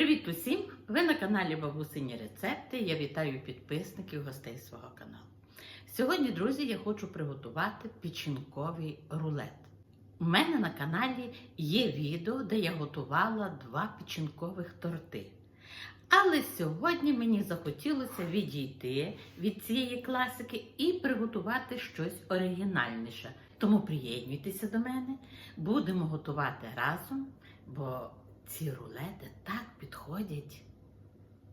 Привіт усім! Ви на каналі Бабусині Рецепти. Я вітаю підписників гостей свого каналу. Сьогодні, друзі, я хочу приготувати печінковий рулет. У мене на каналі є відео, де я готувала два печінкових торти. Але сьогодні мені захотілося відійти від цієї класики і приготувати щось оригінальніше. Тому приєднуйтеся до мене, будемо готувати разом, бо ці рулети так підходять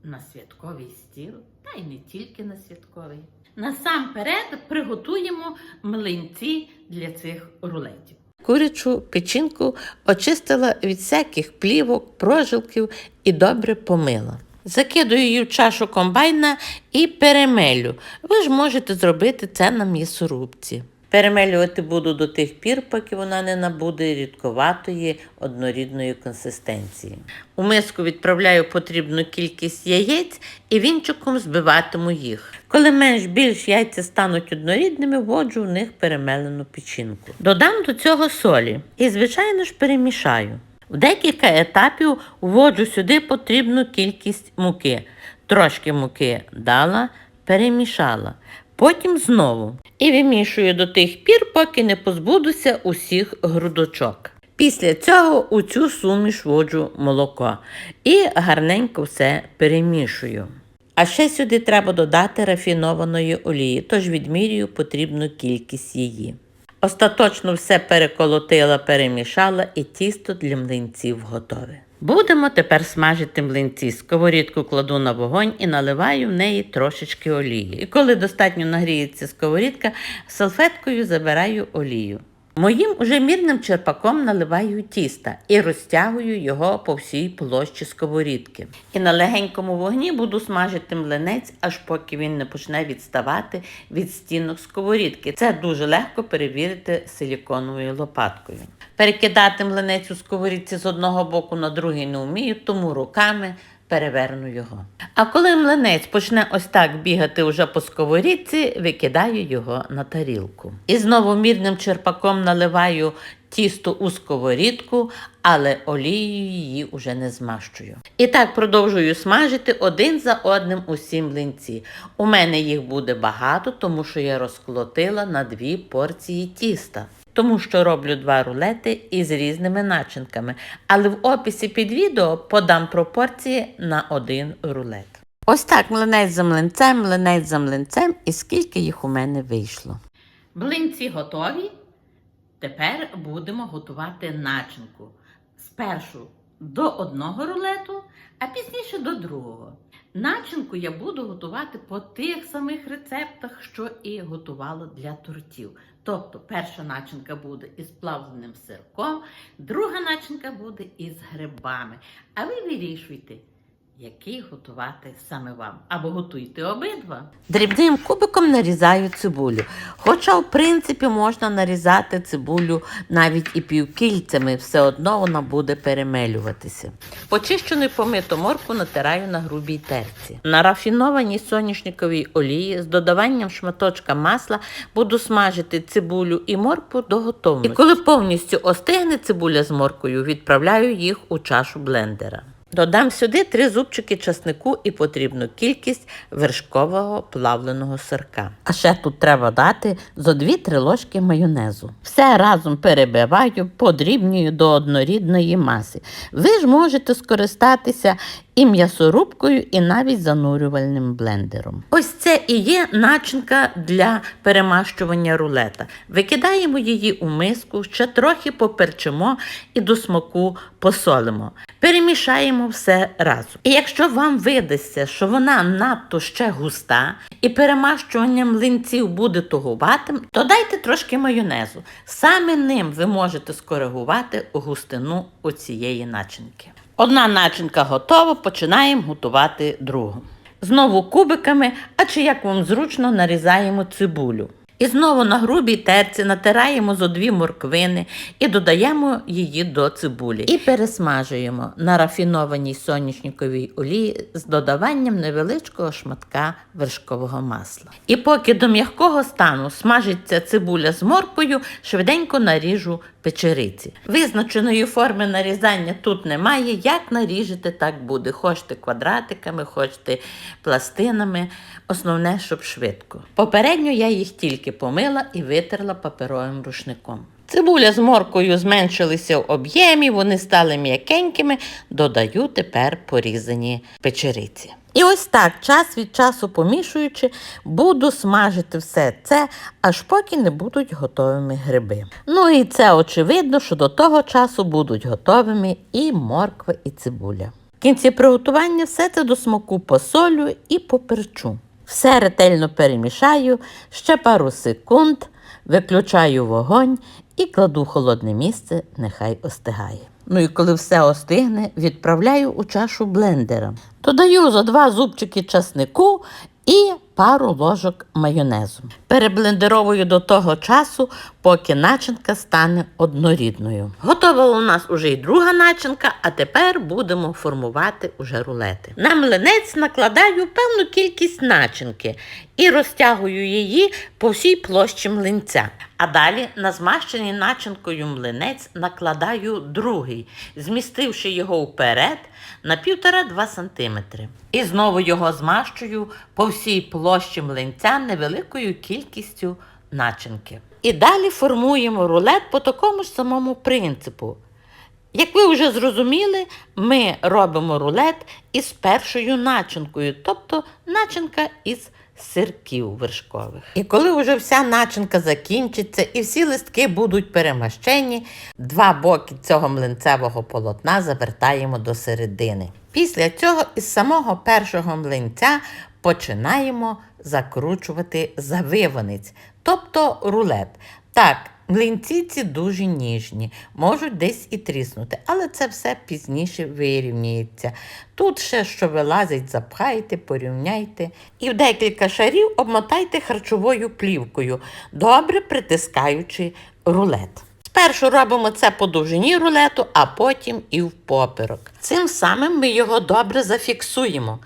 на святковий стіл, та й не тільки на святковий. Насамперед приготуємо млинці для цих рулетів. Курячу печінку очистила від всяких плівок, прожилків і добре помила. Закидую її в чашу комбайна і перемелю. Ви ж можете зробити це на м'ясорубці. Перемелювати буду до тих пір, поки вона не набуде рідковатої однорідної консистенції. У миску відправляю потрібну кількість яєць і вінчиком збиватиму їх. Коли менш-більш яйця стануть однорідними, вводжу в них перемелену печінку. Додам до цього солі і, звичайно ж, перемішаю. В декілька етапів вводжу сюди потрібну кількість муки. Трошки муки дала, перемішала. Потім знову. І вимішую до тих пір, поки не позбудуся усіх грудочок. Після цього у цю суміш вводжу молоко і гарненько все перемішую. А ще сюди треба додати рафінованої олії, тож відмірюю потрібну кількість її. Остаточно все переколотила, перемішала і тісто для млинців готове. Будемо тепер смажити млинці. Сковорідку кладу на вогонь і наливаю в неї трошечки олії. І коли достатньо нагріється сковорідка, салфеткою забираю олію. Моїм уже мірним черпаком наливаю тіста і розтягую його по всій площі сковорідки. І на легенькому вогні буду смажити млинець, аж поки він не почне відставати від стінок сковорідки. Це дуже легко перевірити силіконовою лопаткою. Перекидати млинець у сковорідці з одного боку на другий не вмію, тому руками переверну його. А коли млинець почне ось так бігати уже по сковорідці, викидаю його на тарілку. І знову мірним черпаком наливаю тісто у сковорідку, але олією її уже не змащую. І так продовжую смажити один за одним усі млинці. У мене їх буде багато, тому що я розколотила на дві порції тіста тому що роблю два рулети із різними начинками, але в описі під відео подам пропорції на один рулет. Ось так млинець за млинцем, млинець за млинцем, і скільки їх у мене вийшло. Млинці готові. Тепер будемо готувати начинку. Спершу до одного рулету, а пізніше до другого. Начинку я буду готувати по тих самих рецептах, що і готувала для тортів. Тобто, перша начинка буде із плавленим сирком, друга начинка буде із грибами. А ви вирішуйте, який готувати саме вам. Або готуйте обидва. Дрібним кубиком нарізаю цибулю. Хоча, в принципі, можна нарізати цибулю навіть і півкільцями, все одно вона буде перемелюватися. Почищену і помиту морку натираю на грубій терці. На рафінованій соняшниковій олії з додаванням шматочка масла буду смажити цибулю і моркву до готовності. І коли повністю остигне цибуля з моркою, відправляю їх у чашу блендера. Додам сюди три зубчики часнику і потрібну кількість вершкового плавленого сирка. А ще тут треба дати зо 2-3 ложки майонезу. Все разом перебиваю, подрібнюю до однорідної маси. Ви ж можете скористатися і м'ясорубкою, і навіть занурювальним блендером. Ось це і є начинка для перемащування рулета. Викидаємо її у миску, ще трохи поперчимо і до смаку посолимо. Перемішаємо все разом. І якщо вам видасться, що вона надто ще густа, і перемащування млинців буде тугуватим, то дайте трошки майонезу. Саме ним ви можете скоригувати густину оцієї начинки. Одна начинка готова, починаємо готувати другу. Знову кубиками, а чи як вам зручно нарізаємо цибулю. І знову на грубій терці натираємо зо дві морквини і додаємо її до цибулі. І пересмажуємо на рафінованій соняшниковій олії з додаванням невеличкого шматка вершкового масла. І поки до м'якого стану смажиться цибуля з морквою, швиденько наріжу печериці. Визначеної форми нарізання тут немає. Як наріжете, так буде. Хочете квадратиками, хочете пластинами. Основне, щоб швидко. Попередньо я їх тільки помила і витерла паперовим рушником. Цибуля з моркою зменшилися в об'ємі, вони стали м'якенькими, додаю тепер порізані печериці. І ось так, час від часу помішуючи, буду смажити все це, аж поки не будуть готовими гриби. Ну і це очевидно, що до того часу будуть готовими і морква, і цибуля. В кінці приготування все це до смаку посолю і поперчу. Все ретельно перемішаю, ще пару секунд, виключаю вогонь і кладу холодне місце, нехай остигає. Ну і коли все остигне, відправляю у чашу блендера. Додаю за два зубчики часнику і пару ложок майонезу. Переблендеровую до того часу, поки начинка стане однорідною. Готова у нас уже й друга начинка, а тепер будемо формувати уже рулети. На млинець накладаю певну кількість начинки і розтягую її по всій площі млинця. А далі на змащений начинкою млинець накладаю другий, змістивши його вперед на 1,5-2 см. І знову його змащую по всій площі млинця невеликою кількістю начинки. І далі формуємо рулет по такому ж самому принципу. Як ви вже зрозуміли, ми робимо рулет із першою начинкою, тобто начинка із сирків вершкових. І коли вже вся начинка закінчиться і всі листки будуть перемащені, два боки цього млинцевого полотна завертаємо до середини. Після цього із самого першого млинця починаємо закручувати завиванець, тобто рулет. Так, млинці ці дуже ніжні, можуть десь і тріснути, але це все пізніше вирівнюється. Тут ще що вилазить, запхайте, порівняйте. І в декілька шарів обмотайте харчовою плівкою, добре притискаючи рулет. Спершу робимо це по довжині рулету, а потім і в поперок. Цим самим ми його добре зафіксуємо.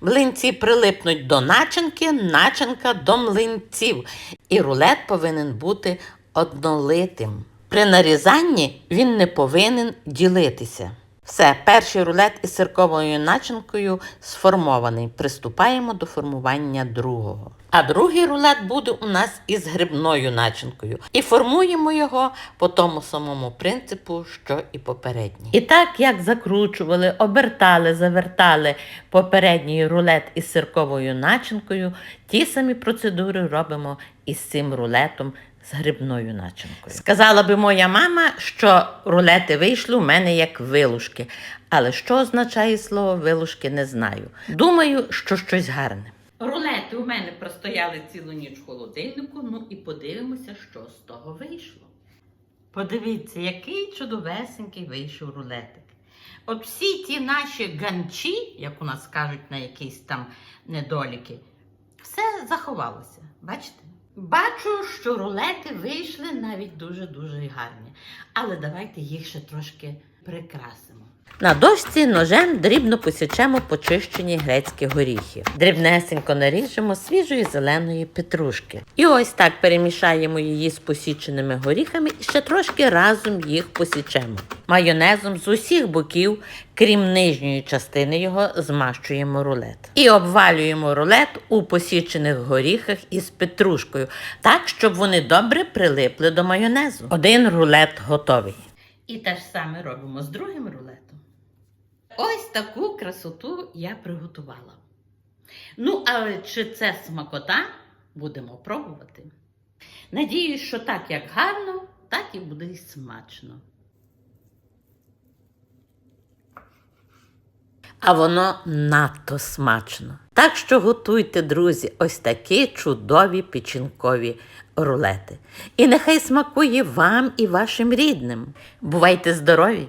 Млинці прилипнуть до начинки, начинка до млинців. І рулет повинен бути однолитим. При нарізанні він не повинен ділитися. Все, перший рулет із сирковою начинкою сформований. Приступаємо до формування другого. А другий рулет буде у нас із грибною начинкою. І формуємо його по тому самому принципу, що і попередній. І так як закручували, обертали, завертали попередній рулет із сирковою начинкою, ті самі процедури робимо із цим рулетом з грибною начинкою. Сказала би моя мама, що рулети вийшли у мене як вилушки. Але що означає слово вилушки, не знаю. Думаю, що щось гарне. Рулети у мене простояли цілу ніч в холодильнику, ну і подивимося, що з того вийшло. Подивіться, який чудовесенький вийшов рулетик. От всі ті наші ганчі, як у нас кажуть на якісь там недоліки, все заховалося. Бачите? Бачу, що рулети вийшли навіть дуже-дуже гарні. Але давайте їх ще трошки прикрасимо. На дошці ножем дрібно посічемо почищені грецькі горіхи. Дрібнесенько наріжемо свіжої зеленої петрушки. І ось так перемішаємо її з посіченими горіхами і ще трошки разом їх посічемо. Майонезом з усіх боків, крім нижньої частини його, змащуємо рулет. І обвалюємо рулет у посічених горіхах із петрушкою, так, щоб вони добре прилипли до майонезу. Один рулет готовий. І те ж саме робимо з другим рулетом. Ось таку красоту я приготувала. Ну, але чи це смакота, будемо пробувати. Надіюсь, що так як гарно, так і буде й смачно. а воно надто смачно. Так що готуйте, друзі, ось такі чудові печінкові рулети. І нехай смакує вам і вашим рідним. Бувайте здорові!